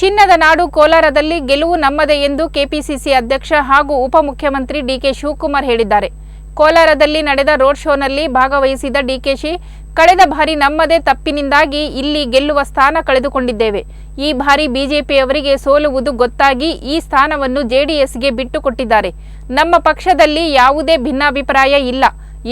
ಚಿನ್ನದ ನಾಡು ಕೋಲಾರದಲ್ಲಿ ಗೆಲುವು ನಮ್ಮದೇ ಎಂದು ಕೆಪಿಸಿಸಿ ಅಧ್ಯಕ್ಷ ಹಾಗೂ ಉಪಮುಖ್ಯಮಂತ್ರಿ ಡಿಕೆ ಶಿವಕುಮಾರ್ ಹೇಳಿದ್ದಾರೆ. ಕೋಲಾರದಲ್ಲಿ ನಡೆದ ರೋಡ್ ಶೋನಲ್ಲಿ ಭಾಗವಹಿಸಿದ ಡಿಕೆಶಿ ಕಳೆದ ಬಾರಿ ನಮ್ಮದೇ ತಪ್ಪಿನಿಂದಾಗಿ ಇಲ್ಲಿ ಗೆಲ್ಲುವ ಸ್ಥಾನ ಕಳೆದುಕೊಂಡಿದ್ದೇವೆ. ಈ ಬಾರಿ ಬಿಜೆಪಿಯವರಿಗೆ ಸೋಲುವುದು ಗೊತ್ತಾಗಿ ಈ ಸ್ಥಾನವನ್ನು ಜೆಡಿಎಸ್ಗೆ ಬಿಟ್ಟುಕೊಟ್ಟಿದ್ದಾರೆ. ನಮ್ಮ ಪಕ್ಷದಲ್ಲಿ ಯಾವುದೇ ಭಿನ್ನಾಭಿಪ್ರಾಯ ಇಲ್ಲ.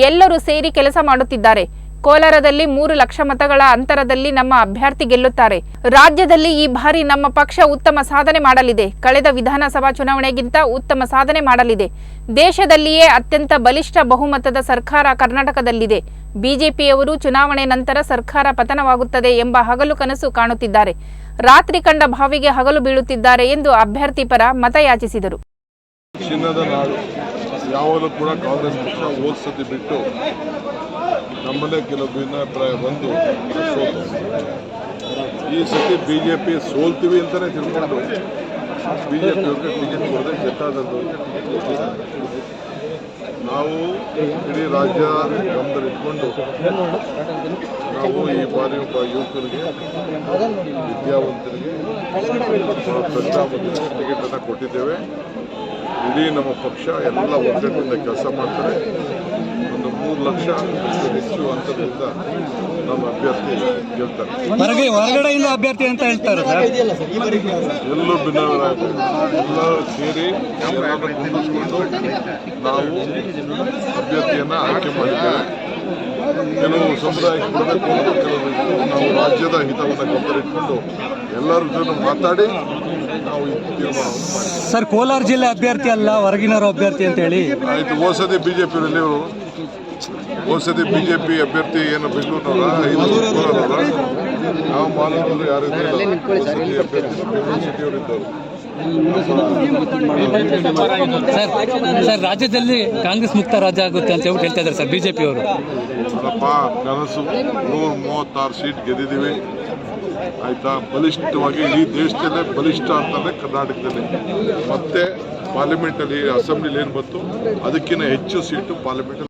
ಎಲ್ಲರೂ ಸೇರಿ ಕೆಲಸ ಮಾಡುತ್ತಿದ್ದಾರೆ. ಕೋಲಾರದಲ್ಲಿ ಮೂರು ಲಕ್ಷ ಮತಗಳ ಅಂತರದಲ್ಲಿ ನಮ್ಮ ಅಭ್ಯರ್ಥಿ ಗೆಲ್ಲುತ್ತಾರೆ. ರಾಜ್ಯದಲ್ಲಿ ಈ ಬಾರಿ ನಮ್ಮ ಪಕ್ಷ ಉತ್ತಮ ಸಾಧನೆ ಮಾಡಲಿದೆ. ಕಳೆದ ವಿಧಾನಸಭಾ ಚುನಾವಣೆಗಿಂತ ಉತ್ತಮ ಸಾಧನೆ ಮಾಡಲಿದೆ. ದೇಶದಲ್ಲಿಯೇ ಅತ್ಯಂತ ಬಲಿಷ್ಠ ಬಹುಮತದ ಸರ್ಕಾರ ಕರ್ನಾಟಕದಲ್ಲಿದೆ. ಬಿಜೆಪಿಯವರು ಚುನಾವಣೆ ನಂತರ ಸರ್ಕಾರ ಪತನವಾಗುತ್ತದೆ ಎಂಬ ಹಗಲು ಕನಸು ಕಾಣುತ್ತಿದ್ದಾರೆ. ರಾತ್ರಿ ಕಂಡ ಬಾವಿಗೆ ಹಗಲು ಬೀಳುತ್ತಿದ್ದಾರೆ ಎಂದು ಅಭ್ಯರ್ಥಿ ಪರ ಮತಯಾಚಿಸಿದರು. ಯಾವಾಗಲೂ ಕೂಡ ಕಾಂಗ್ರೆಸ್ ಪಕ್ಷ ಹೋದ ಸತಿ ಬಿಟ್ಟು ನಮ್ಮಲ್ಲೇ ಕೆಲವು ಭಿನ್ನಾಭಿಪ್ರಾಯ ಬಂದು ಸೋತು. ಈ ಸತಿ ಬಿ ಜೆ ಪಿ ಸೋಲ್ತೀವಿ ಅಂತಲೇ ತಿಳ್ಕೊಂಡು ಬಿ ಜೆ ಪಿಯವ್ರಿಗೆ ಟಿಕೆಟ್ ಕೊಡದೆ ಗೆದ್ದಾದವ್ರಿಗೆ ಟಿಕೆಟ್ ನಾವು ಇಡೀ ರಾಜ್ಯ ಗಮನದಲ್ಲಿಟ್ಕೊಂಡು ನಾವು ಈ ಬಾರಿ ಒಬ್ಬ ಯುವಕರಿಗೆ ವಿದ್ಯಾವಂತರಿಗೆ ಟಿಕೆಟ್ ಟಿಕೆಟನ್ನು ಕೊಟ್ಟಿದ್ದೇವೆ. ಇಡೀ ನಮ್ಮ ಪಕ್ಷ ಎಲ್ಲ ಒಗ್ಗಟ್ಟಿನಿಂದ ಕೆಲಸ ಮಾಡ್ತಾರೆ. ಒಂದು ಮೂರು ಲಕ್ಷ ಹೆಚ್ಚು ಅಂತರದಿಂದ ನಮ್ಮ ಅಭ್ಯರ್ಥಿ ಗೆಲ್ತಾರೆ. ಹೊರಗಡೆ ಹೊರಗಡೆಯಿಂದ ಅಭ್ಯರ್ಥಿ ಅಂತ ಹೇಳ್ತಾರೆ ಎಲ್ಲೂ ಭಿನ್ನರಾಗಿ ಎಲ್ಲ ಸೇರಿ ಎಲ್ಲರನ್ನು ಕುಂದಿಸ್ಕೊಂಡು ನಾವು ಅಭ್ಯರ್ಥಿಯನ್ನು ಆಯ್ಕೆ ಮಾಡಿದ್ದೇವೆ. ಕೆಲವು ಸಮುದಾಯಕ್ಕೆ ಕೊಡಬೇಕು ಅಂತ ಕೆಲವರು ನಾವು ರಾಜ್ಯದ ಹಿತವನ್ನು ಇಟ್ಕೊಂಡು ಎಲ್ಲರ ಜೊತೆ ಮಾತಾಡಿ ನಾವು ಈ ತೀರ್ಮಾನವನ್ನು ಮಾಡಿದ್ದೇವೆ ಸರ್ ಕೋಲಾರ ಜಿಲ್ಲೆ ಅಭ್ಯರ್ಥಿ ಅಲ್ಲ ಹೊರಗಿನವರು ಅಭ್ಯರ್ಥಿ ಅಂತ ಹೇಳಿ. ಆಯ್ತು ಹೋಸತಿ ಬಿಜೆಪಿಯಲ್ಲಿ ಅವರು ಜೆ ಬಿಜೆಪಿ ಅಭ್ಯರ್ಥಿ ಏನು ಬೆಂಗಳೂರಿನವರ ಐದು ಕೋಲಾರವರ? ನಾವು ಮಾಲೂರು ಯಾರು ಇದ್ದಿಲ್ಲ. ಅಭ್ಯರ್ಥಿ ಬೆಂಗಳೂರು ಸಿಟಿಯವರು ಇದ್ದವರು. ಸರ್ ಸರ್ ರಾಜ್ಯದಲ್ಲಿ ಕಾಂಗ್ರೆಸ್ ಮುಕ್ತ ರಾಜ್ಯ ಆಗುತ್ತೆ ಅಂತ ಹೇಳ್ಬಿಟ್ಟು ಹೇಳ್ತಾ ಇದ್ದಾರೆ ಸರ್, ಬಿಜೆಪಿ ಅವರು. ಅಲ್ಲಪ್ಪ, ಕನಸು, ನೂರ ಮೂವತ್ತಾರು ಸೀಟ್ ಗೆದ್ದಿದ್ದೀವಿ. ಆಯಿತಾ? ಬಲಿಷ್ಠವಾಗಿ ಈ ದೇಶದಲ್ಲೇ ಬಲಿಷ್ಠ ಅಂತಂದ್ರೆ ಕರ್ನಾಟಕದಲ್ಲಿ. ಮತ್ತೆ ಪಾರ್ಲಿಮೆಂಟಲ್ಲಿ ಅಸೆಂಬ್ಲಿಲಿ ಏನು ಬಂತು? ಅದಕ್ಕಿಂತ ಹೆಚ್ಚು ಸೀಟು ಪಾರ್ಲಿಮೆಂಟಲ್ಲಿ